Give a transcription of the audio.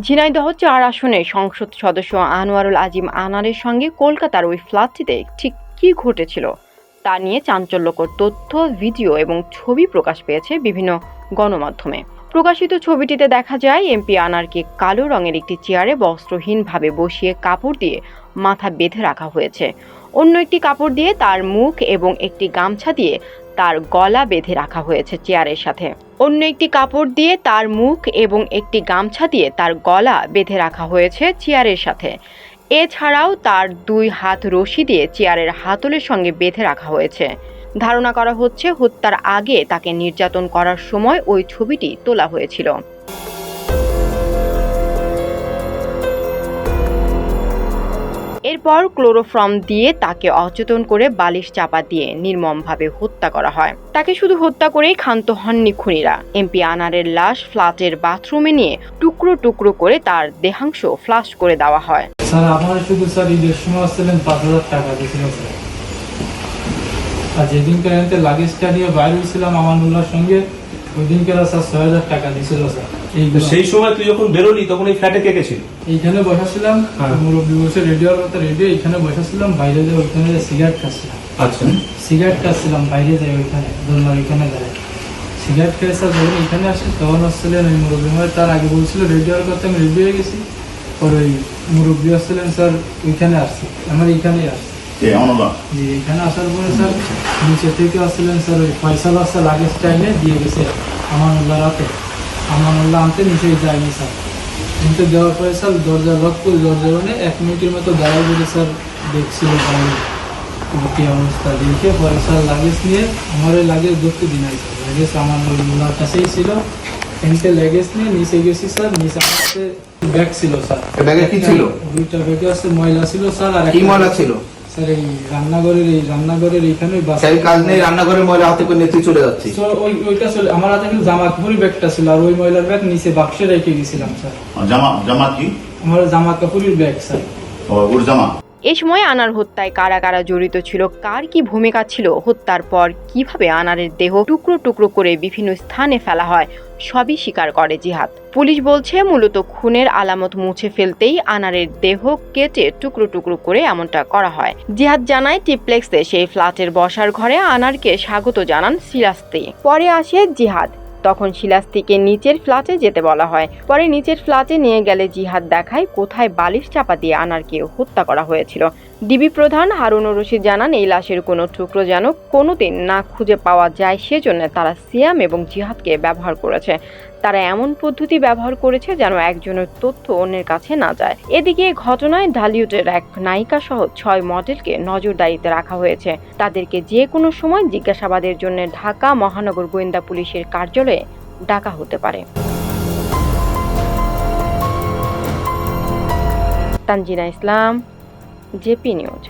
ঝিনাইদহ চার আসনে সংসদ সদস্য আনোয়ারুল আজিম আনারের সঙ্গে কলকাতার ওই ফ্ল্যাটটিতে ঠিক কি ঘটেছিল তা নিয়ে চাঞ্চল্যকর তথ্য, ভিডিও এবং ছবি প্রকাশ পেয়েছে বিভিন্ন গণমাধ্যমে। প্রকাশিত ছবিটিতে দেখা যায়, এমপি আনারকে কালো রঙের একটি চেয়ারে বস্ত্রহীনভাবে বসিয়ে কাপড় দিয়ে মাথা বেঁধে রাখা হয়েছে। অন্য একটি কাপড় দিয়ে তার মুখ এবং একটি গামছা দিয়ে তার গলা বেঁধে রাখা হয়েছে চেয়ারের সাথে। অন্য একটি কাপড় দিয়ে তার মুখ এবং একটি গামছা দিয়ে তার গলা বেঁধে রাখা হয়েছে চেয়ারের সাথে। এছাড়াও তার দুই হাত রশি দিয়ে চেয়ারের হাতলের সঙ্গে বেঁধে রাখা হয়েছে। ধারণা করা হচ্ছে হত্যার আগে তাকে নির্যাতন করার সময় ওই ছবিটি তোলা হয়েছিল। এরপর ক্লোরোফর্ম দিয়ে তাকে অচেতন করে বালিশ চাপা দিয়ে নির্মমভাবে হত্যা করা হয়। তাকে শুধু হত্যা করেই ক্ষান্ত হননি খুনিরা। এমপি আনারের লাশ ফ্ল্যাটের বাথরুমে নিয়ে টুকরো টুকরো করে তার দেহাংশ ফ্লাশ করে দেওয়া হয়। স্যার আমার শুধু স্যার ঈদের সময় আসছিলেন পাঁচ হাজার টাকা দিয়েছিল স্যার। আর যেদিনকে এনতে লাগেজটা নিয়ে বাইরে হয়েছিলাম আমানুল্লাহর সঙ্গে ওই দিনকে স্যার ছয় হাজার টাকা দিয়েছিল স্যার। এইগুলো সেই সময় তুই যখন বেরোলি তখন এই ফ্ল্যাটে কে কে ছিল? এইখানে বসাছিলাম হ্যাঁ। মুরব্বী বসে রেডিওর মতো রেডিও এইখানে বসাছিলাম বাইরে যে ওইখানে সিগারেট খাচ্ছিলাম। আচ্ছা। সিগারেট খাচ্ছিলাম বাইরে যাই ওইখানে দোলনার ওইখানে যাই সিগারেট খেয়ে স্যার যখন এখানে আসি তখন আসছিলেন ওই মুরব্বী তার আগে বলছিল রেডিওর কথা আমি রেডিও হয়ে গেছি। পর ওই মুরব্বী আসছিলেন স্যার ওইখানে আসছি। আমার এইখানেই আসছি। এ অনলা জি এখানে আসার পরে স্যার নিচে থেকে আসছিলেন স্যার ওই ফয়সাল আসছে লাগেজ টাইমে দিয়ে গেছে আমানুল্লাহ রাতে। আমানুল্লাহ আনতে নিচে যায়নি স্যার। কিন্তু দেওয়ার পরে স্যার দরজা লক করে দরজা মানে এক মিনিটের মতো দাঁড়ায় বলে স্যার দেখছিল কি অবস্থা? দেখে পরে স্যার লাগেজ নিয়ে আমার ওই লাগেজ ধরতে দিন নাই স্যার। লাগেজ আমার ওই কাছেই ছিল। এনতে লাগেজ নিয়ে নিচে গেছি স্যার নিচে ব্যাগ ছিল স্যার। ব্যাগে কি ছিল? দুইটা ব্যাগে আছে ময়লা ছিল স্যার আর কি ময়লা ছিল? স্যার এই রান্নাঘরের এই রান্নাঘরের এইখানে বাসা কাজ নেই রান্নাঘরের ময়লা হাতে করে নিয়ে চলে যাচ্ছে। So, ওই ওইটা আমার হাতে কিন্তু জামা কাপড়ের ব্যাগটা ছিল আর ওই ময়লার ব্যাগ নিচে বাক্সে রেখে গেছিলাম স্যার। জামা জামা কি? আমার জামা কাপড়ের ব্যাগ স্যার। ওর জামা? এই সময় আনার হত্যায় কারা কারা জড়িত ছিল, কার কি ভূমিকা ছিল, হত্যার পর কীভাবে আনারের দেহ টুকরো টুকরো করে বিভিন্ন স্থানে ফেলা হয়, সবই স্বীকার করে জিহাদ। পুলিশ বলছে, মূলত খুনের আলামত মুছে ফেলতেই আনারের দেহ কেটে টুকরো টুকরো করে এমনটা করা হয়। জিহাদ জানায়, টিপ্লেক্সে সেই ফ্ল্যাটের বসার ঘরে আনারকে স্বাগত জানান সিরাস্তি পরে আসে জিহাদ। তখন শিলাস্তিকে নিচের ফ্ল্যাটে যেতে বলা হয়। পরে নিচের ফ্ল্যাটে নিয়ে গেলে জিহাদ দেখায় কোথায় বালিশ চাপা দিয়ে আনারকে হত্যা করা হয়েছিল। ডিবি প্রধান হারুনুর রশিদ জানান, এই লাশের কোনো টুকরো যেন কোনোদিন না খুঁজে পাওয়া যায়, সেজন্য তারা সিয়াম এবং জিহাদকে ব্যবহার করেছে। তারা এমন পদ্ধতি ব্যবহার করেছে যেন একজনের তথ্য অন্যের কাছে না যায়। এদিকে ঘটনায় ঢালিউডের এক নায়িকা সহ ছয় মডেলকে নজরদারিতে রাখা হয়েছে। তাদেরকে যে কোনো সময় জিজ্ঞাসাবাদের জন্য ঢাকা মহানগর গোয়েন্দা পুলিশের কার্যালয়ে ডাকা হতে পারে। Tanzina Islam JP news.